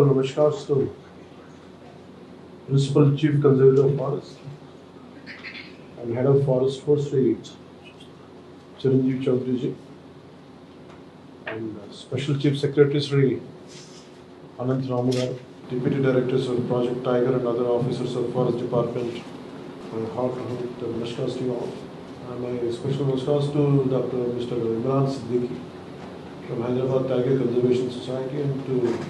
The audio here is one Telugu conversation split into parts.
सबका नमस्कार तो principal chief conservator of forest and head of forest force Chiranjeev Chaudhary ji and special chief secretary Shri Anant Ram गार deputy directors of project tiger and other officers of forest department and नमस्कार to all and my special नमस्कार to doctor mister Imran Siddiqui from Hyderabad Tiger Conservation Society and to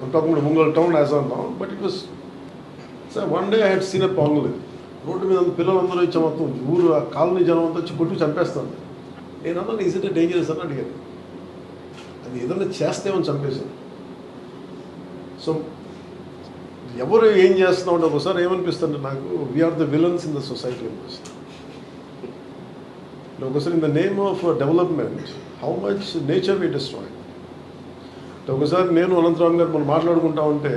I'm talking about Mungal town as on now, but it was. So one day I had seen a ponglet. Road మీద పిల్లలందరూ ఇచ్చే మొత్తం ఊరు ఆ కాలనీ జనం అంతా వచ్చి కొట్టి చంపేస్తాను నేను అన్నాను ఈజ్ ఇట్ డేంజరస్ అని అడిగాను అది ఏదైనా చేస్తేమని చంపేశాను సో ఎవరు ఏం చేస్తున్నాం అంటే ఒకసారి ఏమనిపిస్తుంది నాకు we're the villains in the society అనిపిస్తుంది ఒకసారి in the name of development how much nature we destroy ఒకసారి నేను అనంతరామ్ గారు మనం మాట్లాడుకుంటా ఉంటే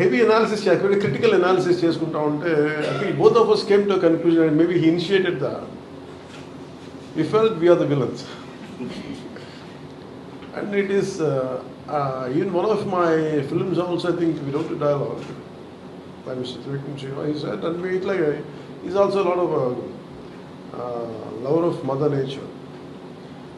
heavy analysis very critical analysis చేసుకుంటా ఉంటే I think both of us came to confusion and maybe he initiated the we felt we're the villains and it is even one of my films also I think we don't dialogue by Mr. Trivikram Shiva. He said, and we, like, uh, he's also a lot of uh, uh, lover of mother nature.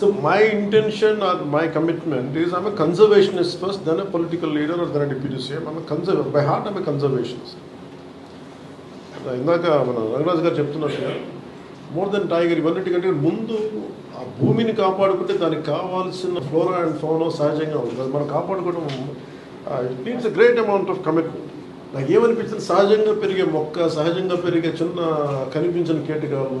so my intention or my commitment is I'm conservationist first then political leader or then deputy CM I'm conserve by heart I'm conservations ఇందాక మన రంగరాజు గారు చెప్తున్నట్టుగా మోర్ దెన్ టైగర్ ఇవన్నిటికంటే ముందు ఆ భూమిని కాపాడుకుంటే దానికి కావాల్సిన ఫ్లోరా అండ్ ఫోనో సహజంగా ఉంటుంది. అది మనం కాపాడుకోవడం it means a great amount of commitment నాకు ఏమనిపించింది? సహజంగా పెరిగే మొక్క సహజంగా పెరిగే చిన్న కనిపించిన కీటకాలు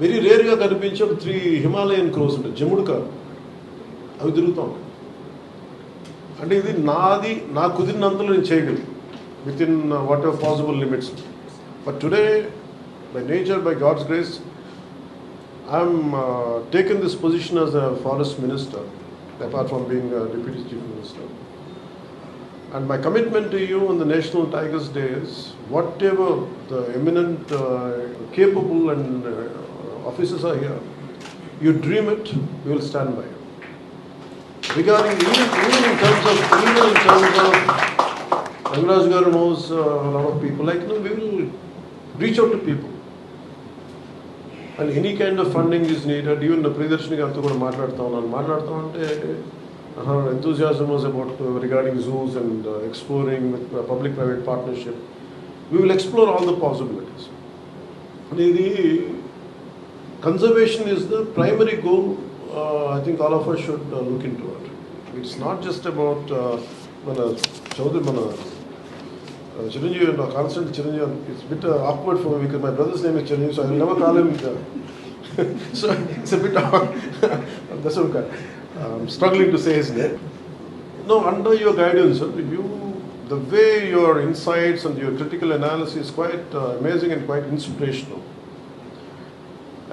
వెరీ రేర్గా కనిపించే ఒక త్రీ హిమాలయన్ క్రోస్ ఉంటాయి. జముడు కాదు అవి తిరుగుతూ ఉంటాయి. అంటే ఇది నాది నా కుదిరినంతలో నేను చేయగలను. Within whatever possible limits but today by nature by God's grace I'm taken this position as a forest minister apart from being deputy chief minister And my commitment to you on the National Tigers Day is whatever the eminent, uh, capable, and uh, officers are here, you dream it, we will stand by you. Regarding even, even in terms of even in terms of Rangaraj Garu knows uh, a lot of people. Like you know, we will reach out to people. And any kind of funding is needed. Even the Pridarshini గారితో కూడా మాట్లాడుతూ ఉన్నాను మాట్లాడుతూ ఉంటే her enthusiasm was about uh, regarding zoos and uh, exploring with uh, public-private partnership. We will explore all the possibilities. ఇది conservation is the primary goal. Uh, I think all of us should uh, look into it. It's not just about uh, మన చౌదరి మన uh, Chiranjeevi, no, constant Chiranjeevi. It's a bit uh, awkward for me because my brother's name is Chiranjeevi, so I will never call him. Uh, so it's a bit awkward. That's okay. I'm struggling to say his name. No, under your guidance, sir, you, the way your insights and your critical analysis is quite uh, amazing and quite inspirational.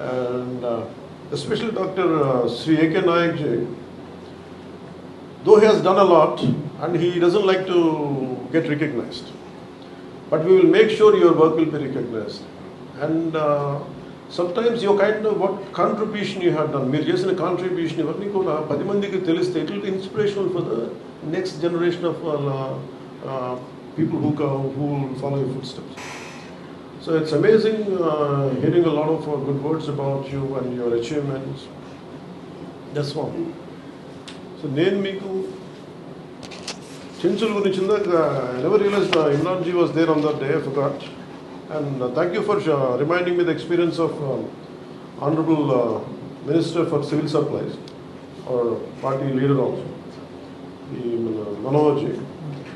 And uh, especially Dr. Uh, Sri A.K. Nayak ji, though he has done a lot and he doesn't like to get recognized, but we will make sure your work will be recognized. And uh, sometimes your kind of what contribution you have done, మీరు చేసిన కాంట్రిబ్యూషన్ ఇవన్నీ కూడా పది మందికి తెలిస్తే it will be inspirational for the next generation of people who who follow your food steps So it's amazing uh, hearing a lot of uh, good words about you and your achievements. That's one. So నేను మీకు చెంచుల గురించి ఇందాక I never realize Imran ji was there on that day forgot and thank you for reminding me the experience of honourable minister for civil supplies or party leader also ఈ మన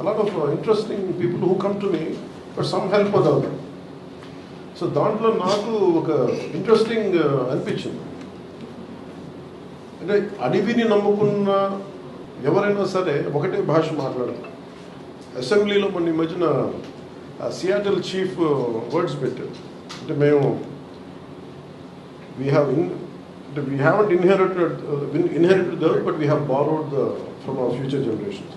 a lot of interesting people who come to me but some help other so దాంట్లో నాకు ఒక ఇంట్రెస్టింగ్ uh, అనిపించింది. అంటే అడవిని నమ్ముకున్న ఎవరైనా సరే ఒకటే భాష మాట్లాడతారు అసెంబ్లీలో మొన్న ఈ మధ్యన సియాటల్ చీఫ్ వర్డ్స్ పెట్టారు. అంటే మేము వీ హ్యావ్ ఇన్ అంటే we inherited inherited inherited the but we have borrowed the from our future generations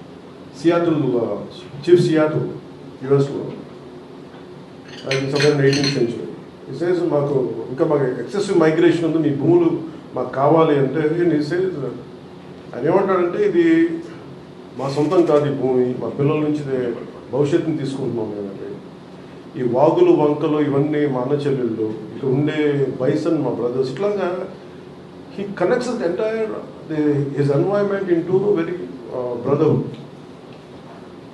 Seattle chief Seattle యుఎస్లో సెవెన్ ఎయిటీన్త్ సెంచురీ సేస్ మాకు ఇంకా మాకు ఎక్సెసివ్ మైగ్రేషన్ ఉంది మీ భూములు మాకు కావాలి అంటే నీ సేస్ ఆయన ఏమంటాడంటే ఇది మా సొంతం కాదు ఈ భూమి మా పిల్లల నుంచి భవిష్యత్తుని తీసుకుంటున్నాం మేమంటే ఈ వాగులు వంకలు ఇవన్నీ మా అన్న చెల్లెళ్ళు ఇక్కడ ఉండే బైసన్ మా బ్రదర్స్ ఇట్లాగా he connects the entire his environment into very brotherhood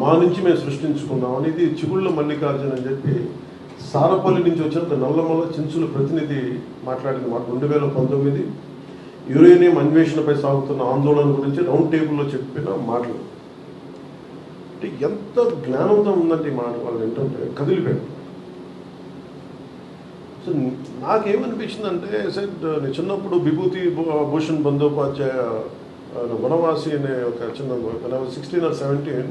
మా నుంచి మేము సృష్టించుకున్నాం ఇది చిగుళ్ళ మల్లికార్జున అని చెప్పి సారపల్లి నుంచి వచ్చిన నల్లమల్ల చించుల ప్రతినిధి మాట్లాడిన మాట రెండు వేల పంతొమ్మిది. యురేనియం అన్వేషణపై సాగుతున్న ఆందోళన గురించి రౌండ్ టేబుల్లో చెప్పిన మాటలు. అంటే ఎంత జ్ఞానంతో ఉందంటే ఈ మాట వాళ్ళు ఏంటంటే కదిలిపోయాడు సో నాకేమనిపించిందంటే సెట్ నేను చిన్నప్పుడు విభూతి భూషణ్ బందోపాధ్యాయ వనవాసి అనే ఒక చిన్న sixteen or seventeen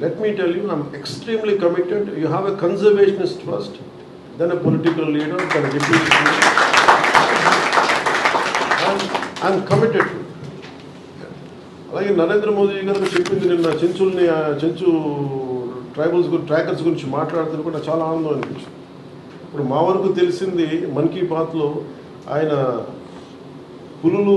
let me tell you I'm extremely committed you have a conservationist first then a political leader then deputy I'm committed అలాగే నరేంద్ర మోదీ గారు చెప్పింది నిన్న చెంచుల్ని చెంచు ట్రైబల్స్ గురించి ట్రాకర్స్ గురించి మాట్లాడుతున్న కూడా చాలా ఆనందం అనిపించింది. ఇప్పుడు మా వరకు తెలిసింది మన్ కీ బాత్లో ఆయన పులులు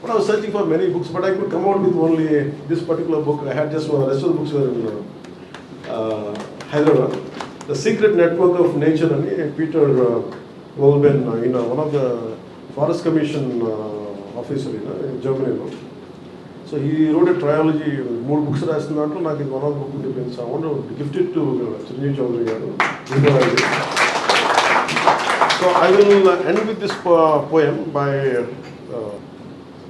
but I was searching for many books but I could come out with only this particular book I had just rest of books Hyderabad the secret network of nature అని పీటర్ వోల్బెన్ ఈయన one of the forest commission officer ఈయన జర్మనీలో సో ఈ రోడ్ ట్రయాలజీ మూడు బుక్స్ రాసిన దాంట్లో నాకు ఇది వన్ ఆఫ్ బుక్ ఉండిపోయింది so amount gifted to Chiranjeevi Chowdary గారు so I will end with this poem bye